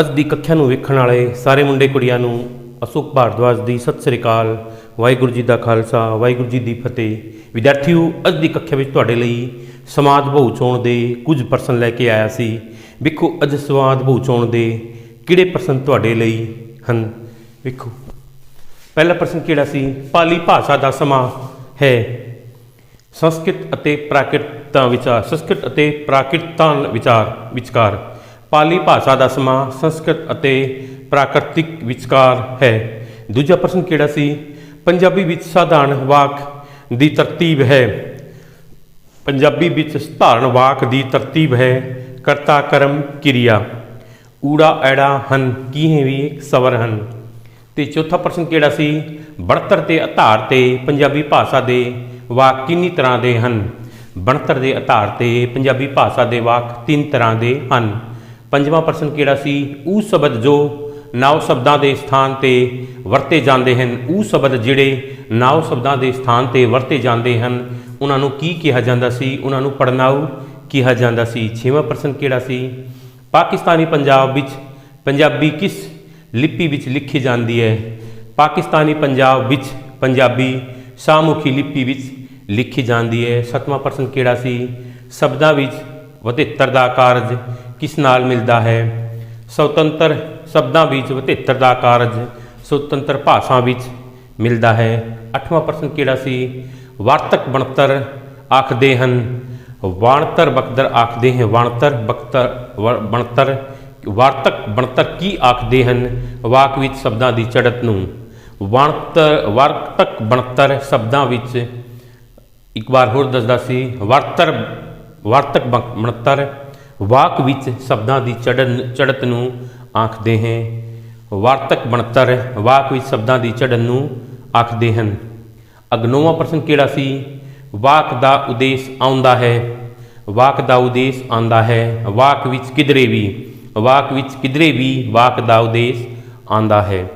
ਅੱਜ ਦੀ ਕੱਖਿਆ ਨੂੰ ਵੇਖਣ ਵਾਲੇ ਸਾਰੇ ਮੁੰਡੇ ਕੁੜੀਆਂ ਨੂੰ ਅਸ਼ੋਕ ਭਾਰਦਵਾਜ ਦੀ ਸਤਿ ਸ੍ਰੀ ਅਕਾਲ, ਵਾਹਿਗੁਰੂ ਜੀ ਦਾ ਖਾਲਸਾ, ਵਾਹਿਗੁਰੂ ਜੀ ਦੀ ਫਤਿਹ। ਵਿਦਿਆਰਥੀਓ, ਅੱਜ ਦੀ ਕੱਖਿਆ ਵਿੱਚ ਤੁਹਾਡੇ ਲਈ ਸਮਾਜ ਬਹੁ ਚੋਣ ਦੇ ਕੁਝ ਪ੍ਰਸ਼ਨ ਲੈ ਕੇ ਆਇਆ ਸੀ। ਵੇਖੋ, ਅੱਜ ਸਮਾਜ ਬਹੁ ਚੋਣ ਦੇ ਕਿਹੜੇ ਪ੍ਰਸ਼ਨ ਤੁਹਾਡੇ ਲਈ ਹਨ? ਵੇਖੋ। ਪਹਿਲਾ ਪ੍ਰਸ਼ਨ ਕਿਹੜਾ ਸੀ? ਪਾਲੀ ਭਾਸ਼ਾ ਦਾ ਸਮਾਂ ਹੈ। ਸੰਸਕ੍ਰਿਤ ਅਤੇ ਪ੍ਰਾਕ੍ਰਿਤਾਂ ਵਿਚਾਰ, ਸੰਸਕ੍ਰਿਤ ਅਤੇ ਪ੍ਰਾਕ੍ਰਿਤਾਂ ਵਿਚਾਰ, ਵਿਚਕਾਰ। ਪਾਲੀ ਭਾਸ਼ਾ ਦਾ ਸਮਾਂ ਸੰਸਕ੍ਰਿਤ ਅਤੇ ਪ੍ਰਾਕ੍ਰਿਤਿਕ ਵਿਚਕਾਰ ਹੈ। ਦੂਜਾ ਪ੍ਰਸ਼ਨ ਕਿਹੜਾ ਸੀ? ਪੰਜਾਬੀ ਵਿੱਚ ਸਾਧਾਰਨ ਵਾਕ ਦੀ ਤਰਤੀਬ ਹੈ। ਪੰਜਾਬੀ ਵਿੱਚ ਸਧਾਰਨ ਵਾਕ ਦੀ ਤਰਤੀਬ ਹੈ, ਕਰਤਾ ਕਰਮ ਕਿਰਿਆ। ਊੜਾ ਐੜਾ ਹਨ ਕੀ ਹੈ ਵੀ ਇੱਕ ਸਵਰ ਹਨ। ਤੇ ਚੌਥਾ ਪ੍ਰਸ਼ਨ ਕਿਹੜਾ ਸੀ? ਬਣਤਰ ਦੇ ਆਧਾਰ ਤੇ ਪੰਜਾਬੀ ਭਾਸ਼ਾ ਦੇ ਵਾਕ ਕਿੰਨੀ ਤਰ੍ਹਾਂ ਦੇ ਹਨ? ਬਣਤਰ ਦੇ ਆਧਾਰ ਤੇ ਪੰਜਾਬੀ ਭਾਸ਼ਾ ਦੇ ਵਾਕ ਤਿੰਨ ਤਰ੍ਹਾਂ ਦੇ ਹਨ। ਪੰਜਵਾਂ ਪ੍ਰਸ਼ਨ ਕਿਹੜਾ ਸੀ? ਉਹ ਸ਼ਬਦ ਜੋ ਨਾਉ ਸ਼ਬਦਾਂ ਦੇ ਸਥਾਨ ਤੇ ਵਰਤੇ ਜਾਂਦੇ ਹਨ। ਉਹ ਸ਼ਬਦ ਜਿਹੜੇ ਨਾਉ ਸ਼ਬਦਾਂ ਦੇ ਸਥਾਨ ਤੇ ਵਰਤੇ ਜਾਂਦੇ ਹਨ, ਉਹਨਾਂ ਨੂੰ ਕੀ ਕਿਹਾ ਜਾਂਦਾ ਸੀ? ਉਹਨਾਂ ਨੂੰ ਪੜਨਾਉ ਕਿਹਾ ਜਾਂਦਾ ਸੀ। ਛੇਵਾਂ ਪ੍ਰਸ਼ਨ ਕਿਹੜਾ ਸੀ? ਪਾਕਿਸਤਾਨੀ ਪੰਜਾਬ ਵਿੱਚ ਪੰਜਾਬੀ ਕਿਸ ਲਿਪੀ ਵਿੱਚ ਲਿਖੀ ਜਾਂਦੀ ਹੈ? ਪਾਕਿਸਤਾਨੀ ਪੰਜਾਬ ਵਿੱਚ ਪੰਜਾਬੀ ਸਾਮੁਖੀ ਲਿਪੀ ਵਿੱਚ ਲਿਖੀ ਜਾਂਦੀ ਹੈ। ਸੱਤਵਾਂ ਪ੍ਰਸ਼ਨ ਕਿਹੜਾ ਸੀ? ਸ਼ਬਦਾਂ ਵਿੱਚ ਵਧੇਤਰ ਦਾ ਕਾਰਜ ਕਿਸ ਨਾਲ ਮਿਲਦਾ ਹੈ? ਸੁਤੰਤਰ ਸ਼ਬਦਾਂ ਵਿੱਚ ਵਧੇਤਰ ਦਾ ਕਾਰਜ, ਸੁਤੰਤਰ ਭਾਸ਼ਾ ਵਿੱਚ ਮਿਲਦਾ ਹੈ। ਅੱਠਵਾਂ ਪ੍ਰਸ਼ਨ ਕਿਹੜਾ ਸੀ? ਵਾਰਤਕ ਬਣਤਰ ਆਖਦੇ ਹਨ। ਵਾਣਤਰ ਬਕਦਰ ਆਖਦੇ ਹਨ। ਵਾਣਤਰ ਬਕਤਰ ਵ- ਬਣਤਰ, ਵਾਰਤਕ ਬਣਤਰ ਕੀ ਆਖਦੇ ਹਨ? ਵਾਕ ਵਿੱਚ ਸ਼ਬਦਾਂ ਦੀ ਚੜਤ ਨੂੰ। ਵਾਣਤਰ, ਵਾਰਤਕ ਬਣਤਰ ਸ਼ਬਦਾਂ ਵਿੱਚ ਇੱਕ ਵਾਰ ਹੋਰ ਦੱਸਦਾ ਸੀ। ਵਾਰਤਰ, ਵਾਰਤਕ ਬਣਤਰ ਵਾਕ ਵਿੱਚ ਸ਼ਬਦਾਂ ਦੀ ਚੜਨ, ਚੜਤ ਨੂੰ ਆਖਦੇ ਹੈ। ਵਾਰਤਕ ਬਣਤਰ, ਵਾਕ ਵਿੱਚ ਸ਼ਬਦਾਂ ਦੀ ਚੜਨ ਨੂੰ ਆਖਦੇ ਹਨ। ਅਗਨੋਵਾ ਪ੍ਰਸ਼ਨ ਕਿਹੜਾ ਸੀ? ਵਾਕ ਦਾ ਉਦੇਸ਼ ਆਉਂਦਾ ਹੈ। ਵਾਕ ਦਾ ਉਦੇਸ਼ ਆਉਂਦਾ ਹੈ। ਵਾਕ ਵਿੱਚ ਕਿਧਰੇ ਵੀ, ਵਾਕ ਵਿੱਚ ਕਿਧਰੇ ਵੀ ਵਾਕ ਦਾ ਉਦੇਸ਼ ਆਉਂਦਾ ਹੈ।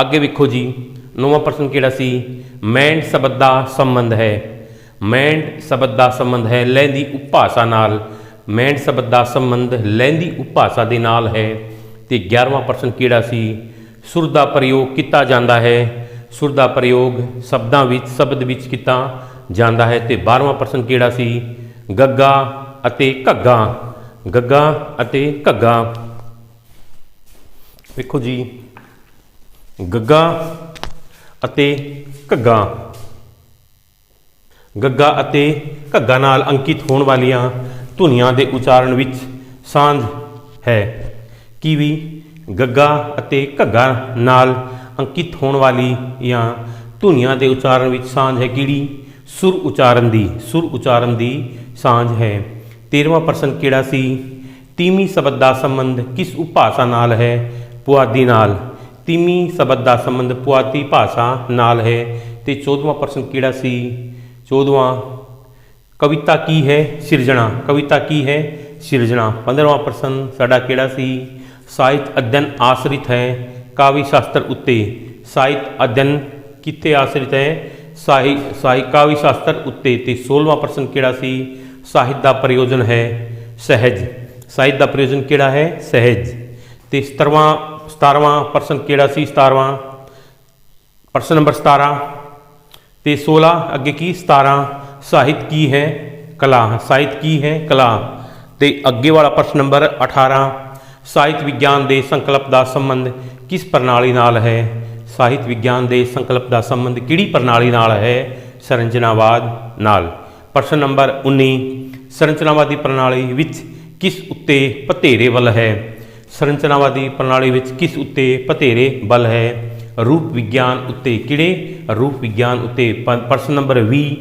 ਅੱਗੇ ਵੇਖੋ ਜੀ, ਨੌਵਾਂ ਪ੍ਰਸ਼ਨ ਕਿਹੜਾ ਸੀ? ਮੈਂਡ ਸ਼ਬਦ ਦਾ ਸੰਬੰਧ ਹੈ। ਮੈਂਡ ਸ਼ਬਦ ਦਾ ਸੰਬੰਧ ਹੈ ਲਹਿੰਦੀ ਉਪਭਾਸ਼ਾ ਨਾਲ। ਮੈਂਡ ਸ਼ਬਦ ਦਾ ਸੰਬੰਧ ਲਹਿੰਦੀ ਉਪਭਾਸ਼ਾ ਦੇ ਨਾਲ ਹੈ ਤੇ 11ਵਾਂ ਪ੍ਰਸ਼ਨ ਕਿਹੜਾ ਸੀ? ਸੁਰ ਦਾ ਪ੍ਰਯੋਗ ਕੀਤਾ ਜਾਂਦਾ ਹੈ। ਸੁਰ ਦਾ ਪ੍ਰਯੋਗ ਸ਼ਬਦਾਂ ਵਿੱਚ, ਸ਼ਬਦ ਵਿੱਚ ਕੀਤਾ ਜਾਂਦਾ ਹੈ ਤੇ 12ਵਾਂ ਪ੍ਰਸ਼ਨ ਕਿਹੜਾ ਸੀ? ਗੱਗਾ ਅਤੇ ਘੱਗਾ। ਗੱਗਾ ਅਤੇ ਘੱਗਾ। ਵੇਖੋ ਜੀ। ਗੱਗਾ ਅਤੇ ਘੱਗਾ। ਗੱਗਾ ਅਤੇ ਘੱਗਾ ਨਾਲ ਅੰਕਿਤ ਹੋਣ ਵਾਲੀਆਂ ਧੁਨੀਆਂ ਦੇ ਉਚਾਰਨ ਵਿੱਚ ਸਾਂਝ ਹੈ। ਕਿਵੀ, ਗੱਗਾ ਅਤੇ ਘੱਗਾ ਨਾਲ ਅੰਕਿਤ ਹੋਣ ਵਾਲੀ ਜਾਂ ਧੁਨੀਆਂ ਦੇ ਉਚਾਰਨ ਵਿੱਚ ਸਾਂਝ ਹੈ ਕਿਹੜੀ? ਸੁਰ ਉਚਾਰਨ ਦੀ। ਸੁਰ ਉਚਾਰਨ ਦੀ ਸਾਂਝ ਹੈ। 13ਵਾਂ ਪ੍ਰਸ਼ਨ ਕਿਹੜਾ ਸੀ? ਤੀਵੀਂ ਸ਼ਬਦ ਦਾ ਸੰਬੰਧ ਕਿਸ ਉਪਭਾਸ਼ਾ ਨਾਲ ਹੈ? ਪੁਆਧੀ ਨਾਲ। ਤੀਵੀਂ ਸ਼ਬਦ ਦਾ ਸੰਬੰਧ ਪੁਆਧੀ ਭਾਸ਼ਾ ਨਾਲ ਹੈ। ਤੇ 14ਵਾਂ ਪ੍ਰਸ਼ਨ ਕਿਹੜਾ ਸੀ? 14ਵਾਂ ਕਵਿਤਾ ਕੀ ਹੈ ਸਿਰਜਣਾ? ਕਵਿਤਾ ਕੀ ਹੈ ਸਿਰਜਣਾ? 15ਵਾਂ ਪ੍ਰਸ਼ਨ ਸਾਡਾ ਕਿਹੜਾ ਸੀ? ਸਾਹਿਤ ਅਧਿਐਨ ਆਸ਼ਰਿਤ ਹੈ ਕਾਵਿ ਸ਼ਾਸਤਰ ਉੱਤੇ। ਸਾਹਿਤ ਅਧਿਐਨ ਕਿੱਥੇ ਆਸ਼ਰਿਤ ਹੈ? ਸਾਹਿ ਸਾਹਿ, ਕਾਵਿ ਸ਼ਾਸਤਰ ਉੱਤੇ। ਤੇ 16ਵਾਂ ਪ੍ਰਸ਼ਨ ਕਿਹੜਾ ਸੀ? ਸਾਹਿਤ ਦਾ ਪ੍ਰਯੋਜਨ ਹੈ ਸਹਿਜ। ਸਾਹਿਤ ਦਾ ਪ੍ਰਯੋਜਨ ਕਿਹੜਾ ਹੈ? ਸਹਿਜ। ਤੇ 17ਵਾਂ 17ਵਾਂ ਪ੍ਰਸ਼ਨ ਕਿਹੜਾ ਸੀ? 17ਵਾਂ ਪ੍ਰਸ਼ਨ ਨੰਬਰ 17 ਤੇ 16 ਅੱਗੇ ਕੀ? 17 ਸਾਹਿਤ ਕੀ ਹੈ? ਕਲਾ ਸਾਹਿਤ ਕੀ ਹੈ? ਕਲਾ ਤੇ ਅੱਗੇ ਵਾਲਾ ਪ੍ਰਸ਼ਨ ਨੰਬਰ 18 ਸਾਹਿਤ ਵਿਗਿਆਨ ਦੇ ਸੰਕਲਪ ਦਾ ਸੰਬੰਧ ਕਿਸ ਪ੍ਰਣਾਲੀ ਨਾਲ ਹੈ? ਸਾਹਿਤ ਵਿਗਿਆਨ ਦੇ ਸੰਕਲਪ ਦਾ ਸੰਬੰਧ ਕਿਹੜੀ ਪ੍ਰਣਾਲੀ ਨਾਲ ਹੈ? ਸਰੰਚਨਾਵਾਦ ਨਾਲ। ਪ੍ਰਸ਼ਨ ਨੰਬਰ 19 ਸਰੰਚਨਾਵਾਦੀ ਪ੍ਰਣਾਲੀ ਵਿੱਚ ਕਿਸ ਉੱਤੇ ਪਤੇਰੇ ਬਲ ਹੈ? ਸੰਰਚਨਾਵਾਦੀ ਪ੍ਰਣਾਲੀ ਵਿੱਚ ਕਿਸ ਉੱਤੇ ਪਤੇਰੇ ਬਲ ਹੈ? ਰੂਪ ਵਿਗਿਆਨ ਉੱਤੇ ਕਿਹੜੇ? ਰੂਪ ਵਿਗਿਆਨ ਉੱਤੇ ਪ- ਪ੍ਰਸ਼ਨ ਨੰਬਰ 20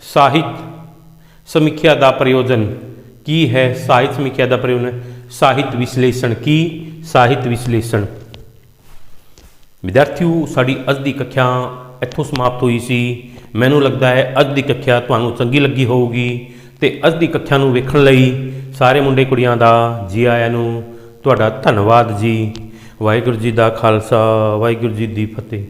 ਸਾਹਿਤ ਸਮੀਖਿਆ ਦਾ ਪ੍ਰਯੋਜਨ ਕੀ ਹੈ? ਸਾਹਿਤ ਸਮੀਖਿਆ ਦਾ ਪ੍ਰਯੋਜਨ ਸਾਹਿਤ ਵਿਸ਼ਲੇਸ਼ਣ ਕੀ? ਸਾਹਿਤ ਵਿਸ਼ਲੇਸ਼ਣ। ਵਿਦਿਆਰਥੀਓ, ਸਾਡੀ ਅੱਜ ਦੀ ਕੱਖਿਆ ਇੱਥੋਂ ਸਮਾਪਤ ਹੋਈ ਸੀ। ਮੈਨੂੰ ਲੱਗਦਾ ਹੈ ਅੱਜ ਦੀ ਕੱਖਿਆ ਤੁਹਾਨੂੰ ਚੰਗੀ ਲੱਗੀ ਹੋਊਗੀ ਤੇ ਅੱਜ ਦੀ ਕੱਖਿਆ ਨੂੰ ਵੇਖਣ ਲਈ ਸਾਰੇ ਮੁੰਡੇ ਕੁੜੀਆਂ ਦਾ ਜੀ ਆਇਆਂ ਨੂੰ ਤੁਹਾਡਾ ਧੰਨਵਾਦ ਜੀ। ਵਾਹਿਗੁਰੂ ਜੀ ਦਾ ਖਾਲਸਾ, ਵਾਹਿਗੁਰੂ ਜੀ ਦੀ ਫਤਿਹ।